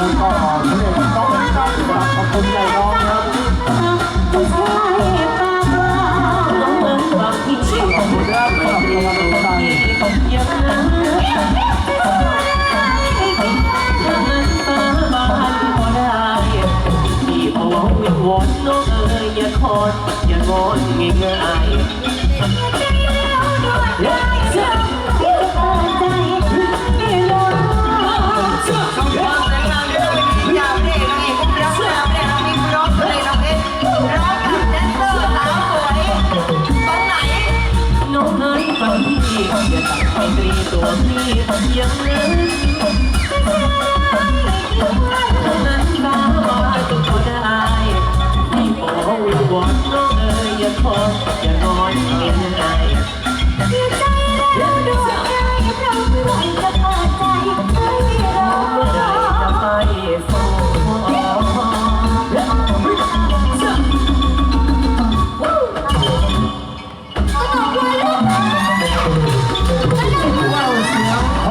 มูลก็อ่อนเพื่อนต้องต้องขอบคุณใหญ่น้องรับขอบคุณครับขอบคุณครับขอบคุณครับวอนน้องเอ๋ยอย่าคอนอย่างอนง่าย ตีตัวนี้มันยังเลื